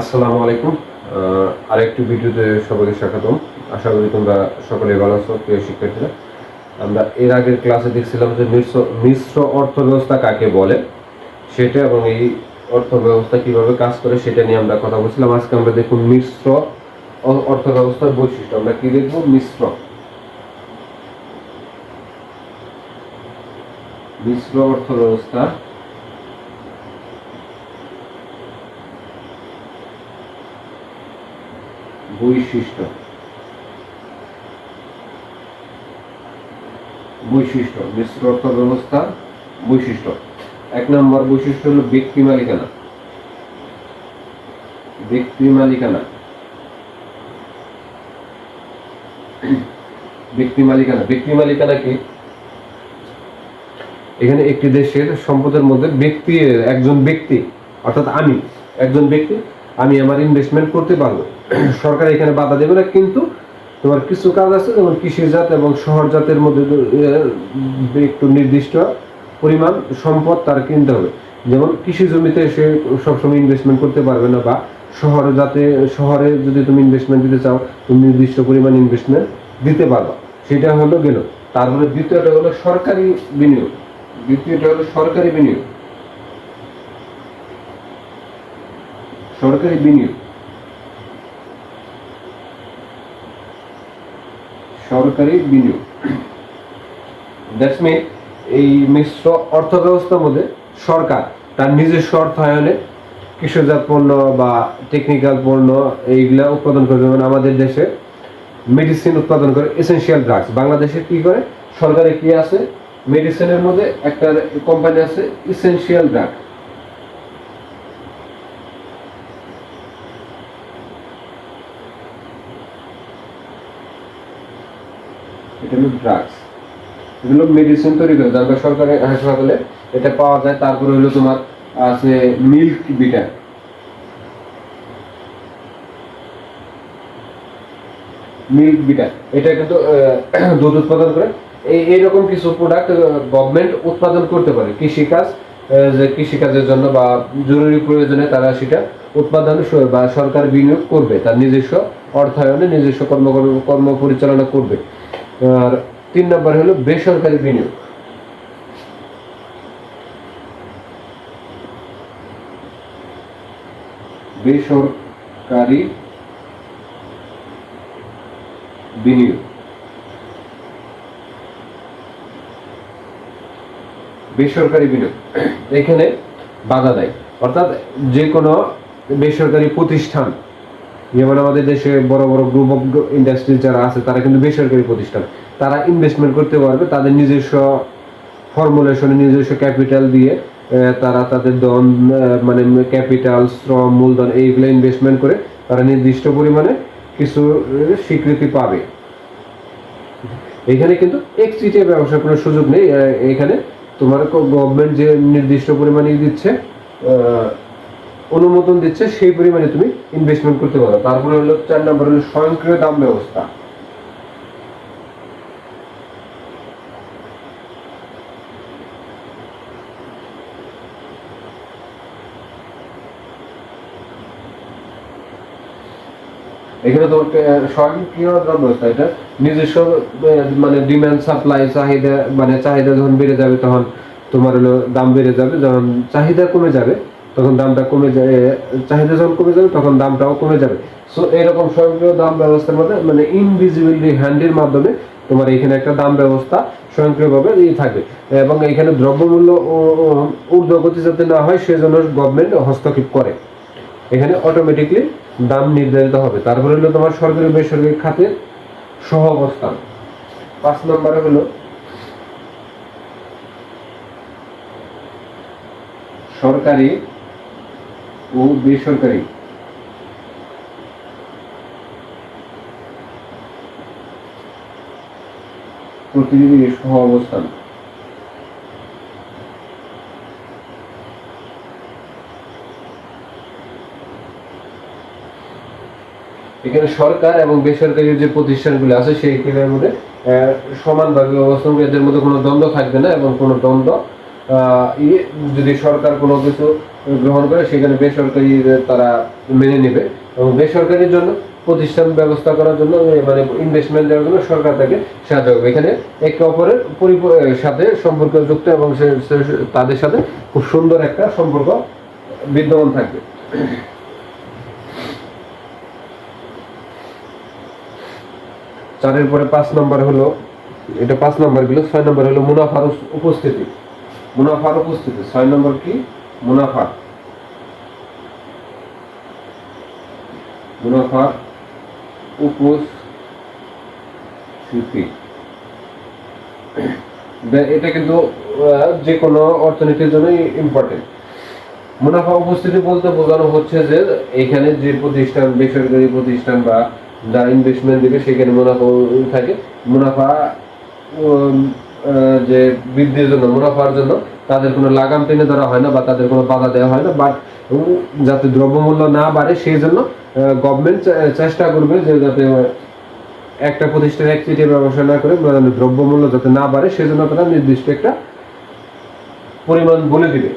আসসালামু আলাইকুম। আরেকটি ভিডিওতে সবাইকে স্বাগতম। আশা করি তোমরা সকলে ভালো আছো, প্রিয় শিক্ষার্থীরা। আমরা এর আগের ক্লাসে দেখছিলাম যে মিশ্র মিশ্র অর্থব্যবস্থা কাকে বলে? সেটা এবং এই অর্থব্যবস্থা কীভাবে কাজ করে সেটা নিয়ে আমরা কথা বলছিলাম। আজকে আমরা দেখুন মিশ্র অর্থব্যবস্থার বৈশিষ্ট্য। আমরা কি দেখব? মিশ্র। মিশ্র অর্থব্যবস্থা বৈশিষ্ট্য। বৈশিষ্ট্য, মিশ্র অর্থ ব্যবস্থা বৈশিষ্ট্য। এক নম্বর বৈশিষ্ট্য হলো ব্যক্তি মালিকানা। ব্যক্তি মালিকানা। ব্যক্তি মালিকানা। ব্যক্তি মালিকানা কি? এখানে একটি দেশের সম্পদের মধ্যে ব্যক্তি, একজন ব্যক্তি, অর্থাৎ আমি। একজন ব্যক্তি আমি আমার ইনভেস্টমেন্ট করতে পারব। সরকার এখানে বাধা দেবে না, কিন্তু তোমার কিছু কাজ আছে, যেমন কৃষিজাত এবং শহরজাতের মধ্যে একটু নির্দিষ্ট পরিমাণ সম্পদ তার কিনতে হবে। যেমন কৃষি জমিতে সে সবসময় ইনভেস্টমেন্ট করতে পারবে না, বা শহরে যাতে শহরে যদি তুমি ইনভেস্টমেন্ট দিতে চাও, তুমি নির্দিষ্ট পরিমাণ ইনভেস্টমেন্ট দিতে পারবা। সেটা হলো গেল। তারপরে দ্বিতীয়টা হলো সরকারি বিনিয়োগ। দ্বিতীয়টা হলো সরকারি বিনিয়োগ। সরকারি বিনিয়োগ। সরকারি বিনিয়োগ। দ্যাটস মিন এই মিশ্র অর্থ ব্যবস্থার মধ্যে সরকার তার নিজস্ব অর্থায়নে কৃষিজাত পণ্য বা টেকনিক্যাল পণ্য এইগুলা উৎপাদন করে, যেমন আমাদের দেশে মেডিসিন উৎপাদন করে এসেন্সিয়াল ড্রাগস বাংলাদেশে কি করে? সরকারে কি আছে? মেডিসিনের মধ্যে একটা কোম্পানি আছে এসেনশিয়াল ড্রাগ হলো ড্রাগস এগুলো মেডিসিন তৈরি করে, যার সরকারি হাসপাতালে এটা পাওয়া যায়। তারপরে হলো তোমার আছে মিল্ক বিটা মিল্ক বিটা এটা কিন্তু দুধ উৎপাদন করে। এই, এইরকম কিছু প্রোডাক্ট গভর্নমেন্ট উৎপাদন করতে পারে। কৃষিকাজ যে কৃষিকাজের জন্য বা জরুরি প্রয়োজনে তারা সেটা উৎপাদন বা সরকার বিনিয়োগ করবে। তার নিজস্ব অর্থায়নে নিজস্ব কর্ম কর্ম পরিচালনা করবে। আর তিন নম্বর হলো বেসরকারি বিনিয়োগ। বেসরকারি বিনিয়োগ। বেসরকারি বিনিয়োগ। এখানে বাধা দেয়। অর্থাৎ যে কোনো বেসরকারি প্রতিষ্ঠান যেমন আমাদের দেশে বড় বড় গ্রুপ অফ ইন্ডাস্ট্রি যারা আছে, তারা কিন্তু বেসরকারি প্রতিষ্ঠান। তারা ইনভেস্টমেন্ট করতে পারবে তাদের নিজস্ব ফর্মুলেশনে নিজস্ব ক্যাপিটাল দিয়ে তারা তাদের দন মানে ক্যাপিটাল শ্রম, মূলধন এইগুলো ইনভেস্টমেন্ট করে তারা নির্দিষ্ট পরিমাণে কিছু স্বীকৃতি পাবে। এখানে কিন্তু এক্সিটে ব্যবসার কোনো সুযোগ নেই। এখানে তোমার গভর্নমেন্ট যে নির্দিষ্ট পরিমাণে দিচ্ছে অনুমোদন দিচ্ছে, সেই পরিমাণে তুমি ইনভেস্টমেন্ট করতে পারো। তারপরে হলো চার নম্বর হলো স্বয়ংক্রিয় দাম ব্যবস্থা। এখানে তোমার স্বয়ংক্রিয় দাম ব্যবস্থা, এটা নিজস্ব মানে ডিমান্ড সাপ্লাই চাহিদা মানে চাহিদা যখন বেড়ে যাবে তখন তোমার হলো দাম বেড়ে যাবে, যখন চাহিদা কমে যাবে তখন দামটা কমে যায় চাহিদা যখন কমে যাবে, তখন দামটাও কমে যাবে। সো এরকম স্বয়ংক্রিয় দাম ব্যবস্থার মধ্যে মানে ইনভিজিবিলি হ্যান্ডের মাধ্যমে তোমার এখানে একটা দাম ব্যবস্থা স্বয়ংক্রিয়ভাবে ই থাকে এবং এখানে দ্রব্যমূল্য ঊর্ধ্বগতি যাতে না হয়, সেজন্য গভর্নমেন্ট হস্তক্ষেপ করে। এখানে অটোমেটিকলি দাম নির্ধারিত হবে। তারপরে হলো তোমার সরকারি বেসরকারি খাতের সহ অবস্থান। পাঁচ নম্বরে হলো সরকারি ও বেসরকারি। প্রতিনিধি সহ অবস্থান। এখানে সরকার এবং বেসরকারি যে প্রতিষ্ঠানগুলো আছে, সেই ক্ষেত্রের মধ্যে সমানভাবে অবস্থান এদের মধ্যে কোনো দ্বন্দ্ব থাকবে না এবং কোনো দ্বন্দ্ব ইয়ে যদি সরকার কোনো কিছু গ্রহণ করে, সেখানে বেসরকারি তারা মেনে নেবে এবং বেসরকারির জন্য, প্রতিষ্ঠান ব্যবস্থা করার জন্য মানে ইনভেস্টমেন্ট দেওয়ার জন্য সরকার তাকে সাহায্য করবে। এখানে একে অপরের সাথে সম্পর্ক যুক্ত এবং সে- তাদের সাথে খুব সুন্দর একটা সম্পর্ক বিদ্যমান থাকবে। চারের পরে পাঁচ নম্বর হলো, এটা পাঁচ নম্বরগুলো, ছয় নম্বর হলো মুনাফার উপস্থিতি। মুনাফার উপস্থিতি, ছয় নম্বর কি? মুনাফা। মুনাফার উপস্থিতি এটা কিন্তু যে কোনো অর্থনীতির জন্যই ইম্পর্টেন্ট মুনাফা উপস্থিতি বলতে বোঝানো হচ্ছে যে, এখানে যে প্রতিষ্ঠান, বেসরকারি প্রতিষ্ঠান বা যারা ইনভেস্টমেন্ট দিবে, সেখানে মুনাফা থাকে। মুনাফা যে বৃদ্ধির জন্য, মুনাফার জন্য তাদের কোনো লাগাম টেনে ধরা হয় না বা তাদের কোনো বাধা দেওয়া হয় না। বাট যাতে দ্রব্যমূল্য না বাড়ে, সেই জন্য গভর্নমেন্ট চেষ্টা করবে যে যাতে একটা প্রতিষ্ঠান এক চিঠি ব্যবসা না করে দ্রব্যমূল্য যাতে না বাড়ে সেজন্য তারা নির্দিষ্ট একটা পরিমাণ বলে দিবে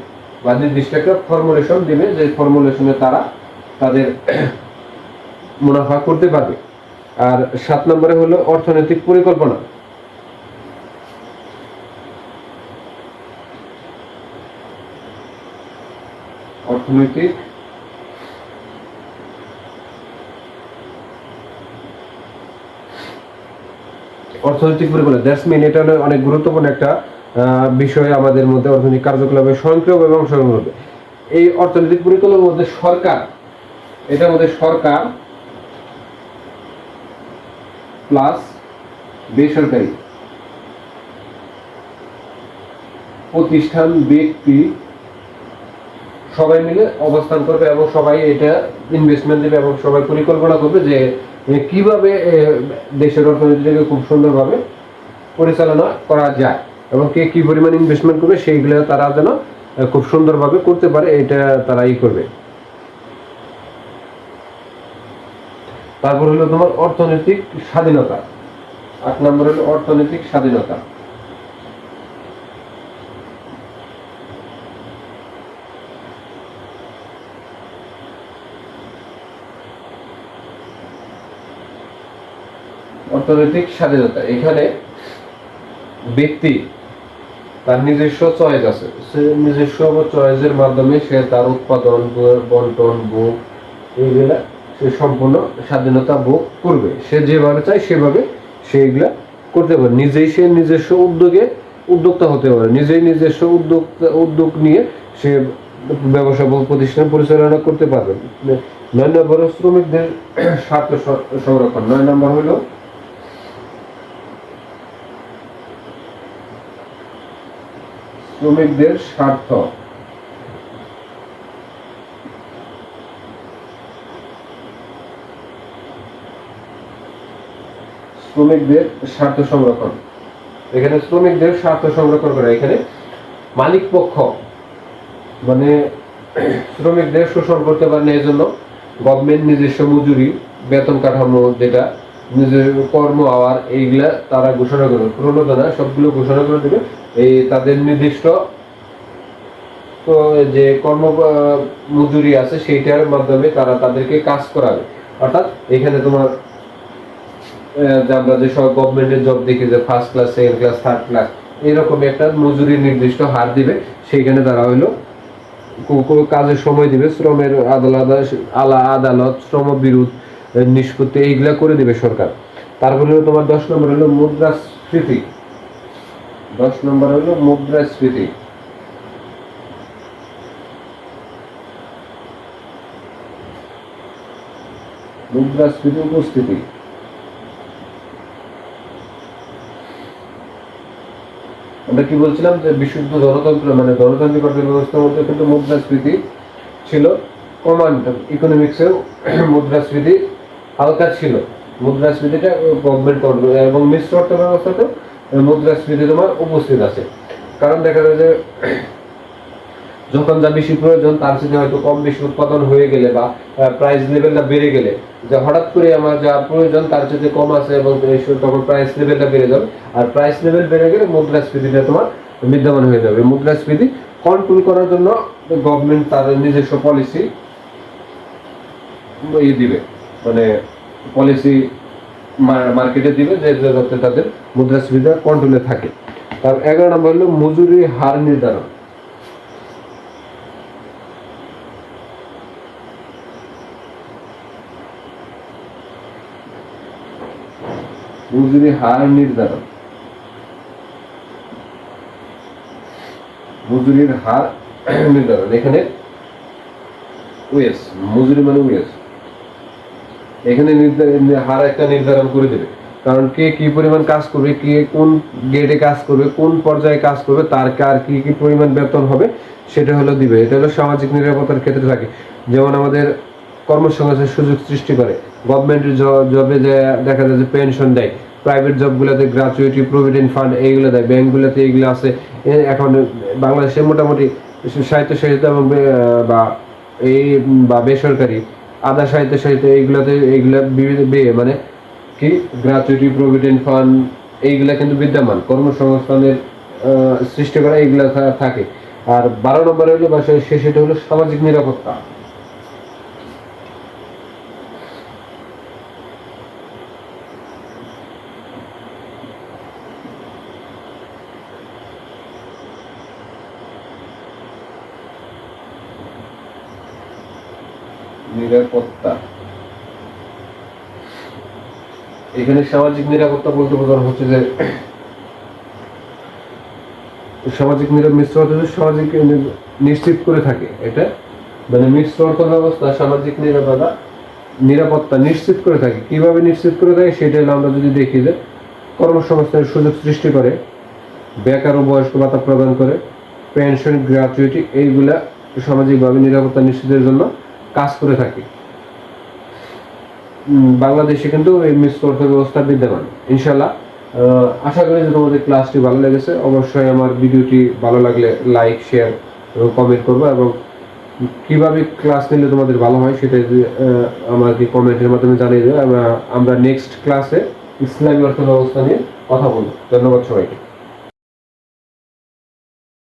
বা নির্দিষ্ট একটা ফর্মুলেশন দিবে যে ফর্মুলেশনে তারা তাদের মুনাফা করতে পারবে। আর সাত নম্বরে হলো অর্থনৈতিক পরিকল্পনা। অর্থনৈতিক অর্থনৈতিক পরিকল্পনা। দ্যাটস মিন এটা অনেক গুরুত্বপূর্ণ একটা বিষয় আমাদের মধ্যে অর্থনৈতিক কার্যকলাপের স্বয়ংক্রিয় এবং স্বয়ংক্রিয় এই অর্থনৈতিক পরিকল্পনার মধ্যে সরকার, এটার মধ্যে সরকার প্লাস বেসরকারি প্রতিষ্ঠান, ব্যক্তি সবাই মিলে অবস্থান করবে এবং সবাই এটা ইনভেস্টমেন্ট দেবে এবং সবাই পরিকল্পনা করবে যে কীভাবে দেশের অর্থনীতিটাকে খুব সুন্দরভাবে পরিচালনা করা যায় এবং কে কি পরিমাণ ইনভেস্টমেন্ট করবে সেইগুলো তারা যেন খুব সুন্দরভাবে করতে পারে, এটা তারা ই করবে। তারপর হলো তোমার অর্থনৈতিক স্বাধীনতা। আট নম্বর হলো অর্থনৈতিক স্বাধীনতা। অর্থনৈতিক স্বাধীনতা। এখানে ব্যক্তি তার নিজস্ব চয়েস আছে। সে নিজস্ব চয়েসের মাধ্যমে সে তার উৎপাদন, বন্টন, ভোগ এইগুলা সে সম্পূর্ণ স্বাধীনতা ভোগ করবে। সে যেভাবে চায় সেভাবে সে এগুলা করতে পারে। নিজেই সে নিজস্ব উদ্যোগে উদ্যোক্তা হতে পারে। নিজেই নিজস্ব উদ্যোগ উদ্যোগ নিয়ে সে ব্যবসা প্রতিষ্ঠান পরিচালনা করতে পারবে। নয় নম্বর শ্রমিকদের স্বার্থ সংরক্ষণ। নয় নম্বর হলো শ্রমিকদের স্বার্থ। শ্রমিকদের স্বার্থ সংরক্ষণ। এখানে শ্রমিকদের স্বার্থ সংরক্ষণ করে এখানে মালিক পক্ষ মানে শ্রমিকদের শোষণ করতে পারে এই জন্য গভর্নমেন্ট নিজস্ব মজুরি, বেতন কাঠামো যেটা কর্ম, আওয়ার এইগুলা তারা ঘোষণা করবে প্রণোদনা সবগুলো ঘোষণা করে দেবে। এই তাদের নির্দিষ্ট যে কর্ম মজুরি আছে সেইটার মাধ্যমে তারা তাদেরকে কাজ করাবে। অর্থাৎ এখানে তোমার আমরা যে সব গভর্নমেন্টের জব দেখি যে first class second class third class এইরকম একটা মজুরি নির্দিষ্ট হার দিবে। সেইখানে তারা হইল কাজের সময় দিবে। শ্রমের আদালত আলা আদালত শ্রম বিরোধ নিষ্পত্তি এইগুলা করে দিবে সরকার। তারপরে হলো তোমার দশ নম্বর হলো মুদ্রাস্ফীতি। দশ নম্বর হলো মুদ্রাস্ফীতি। মুদ্রাস্ফীতি উপস্থিতি। আমরা কি বলছিলাম যে বিশুদ্ধ গণতন্ত্র মানে গণতান্ত্রিক অর্থ ব্যবস্থার মধ্যে কিন্তু মুদ্রাস্ফীতি ছিল। কমান্ড ইকোনমিক্সেও মুদ্রাস্ফীতি হালকা ছিল। মুদ্রাস্ফীতিটা গভর্নমেন্ট কন্ট্রোল এবং মিশ্র অর্থ ব্যবস্থাতেও মুদ্রাস্ফীতি তোমার উপস্থিত আছে। কারণ দেখা যায় যে যখন যা বেশি প্রয়োজন, তার সাথে হয়তো কম বেশি উৎপাদন হয়ে গেলে বা প্রাইস লেভেলটা বেড়ে গেলে, যে হঠাৎ করে আমার যা প্রয়োজন, তার সাথে কম আছে এবং তখন প্রাইস লেভেলটা বেড়ে যাবে। আর প্রাইস লেভেল বেড়ে গেলে মুদ্রাস্ফীতিটা তোমার বিদ্যমান হয়ে যাবে। মুদ্রাস্ফীতি কন্ট্রোল করার জন্য গভর্নমেন্ট তাদের নিজস্ব পলিসি ইয়ে দিবে। মানে পলিসি মার্কেটে দিবে যে যাতে তাদের মুদ্রাস্ফীতিটা কন্ট্রোলে থাকে। তার এগারো নম্বর হলো মজুরি হার নির্ধারণ। মজুরি হার নির্ধারণ। মজুরির হার নির্ধারণ। এখানে ওয়েস, মজুরি মানে ওয়েস। এখানে হার একটা নির্ধারণ করে দেবে। কারণ কে কি পরিমাণ কাজ করবে, কে কোন গেটে কাজ করবে, কোন পর্যায়ে কাজ করবে, তার কার কি কি পরিমাণ বেতন হবে, সেটা হলো দিবে। এটা হলো সামাজিক নিরাপত্তার ক্ষেত্রে থাকে। যেমন আমাদের কর্মসংস্থানের সুযোগ সৃষ্টি করে। গভর্নমেন্টের জবে দেখা যায় যে পেনশন দেয় প্রাইভেট জবগুলোতে গ্রাচুইটি প্রভিডেন্ট ফান্ড এইগুলো দেয় ব্যাংকগুলোতে এইগুলো আছে। এখন বাংলাদেশে মোটামুটি সাহিত্য সাহিত্য এবং বা এই বা বেসরকারি আধা সাহিত্য সাহিত্য, এইগুলাতে এইগুলা বিভিন্ন মানে কি? গ্রাচুইটি প্রভিডেন্ট ফান্ড এইগুলা কিন্তু বিদ্যমান। কর্মসংস্থানের সৃষ্টি করা এইগুলা থাকে। আর বারো নম্বরে হলো বা শেষ হলো সামাজিক নিরাপত্তা। নিরাপত্তা। এখানে সামাজিক নিরাপত্তা বলতে বোঝানো হচ্ছে যে, সামাজিক নিরাপ মিশ্র অর্থ সামাজিক নিশ্চিত করে থাকে, এটা? মানে মিশ্র অর্থ ব্যবস্থা সামাজিক নিরাপত্তা নিরাপত্তা নিশ্চিত করে থাকে। কীভাবে নিশ্চিত করে থাকে সেটা আমরা যদি দেখি যে, কর্মসংস্থানের সুযোগ সৃষ্টি করে বেকার ও বয়স্ক ভাতা প্রদান করে পেনশন গ্র্যাচুইটি এইগুলা সামাজিকভাবে নিরাপত্তা নিশ্চিতের জন্য কাজ করে থাকে। বাংলাদেশে কিন্তু এই মিশ্র অর্থ ব্যবস্থা বিদ্যমান। ইনশাল্লাহ আশা করি যে তোমাদের ক্লাসটি ভালো লেগেছে। অবশ্যই আমার ভিডিওটি ভালো লাগলে লাইক শেয়ার এবং কমেন্ট করব এবং কীভাবে ক্লাস নিলে তোমাদের ভালো হয় সেটা যদি, আমাকে কমেন্টের মাধ্যমে জানিয়ে দেবে। আমরা নেক্সট ক্লাসে ইসলামী অর্থ ব্যবস্থা নিয়ে কথা বলব। ধন্যবাদ সবাইকে।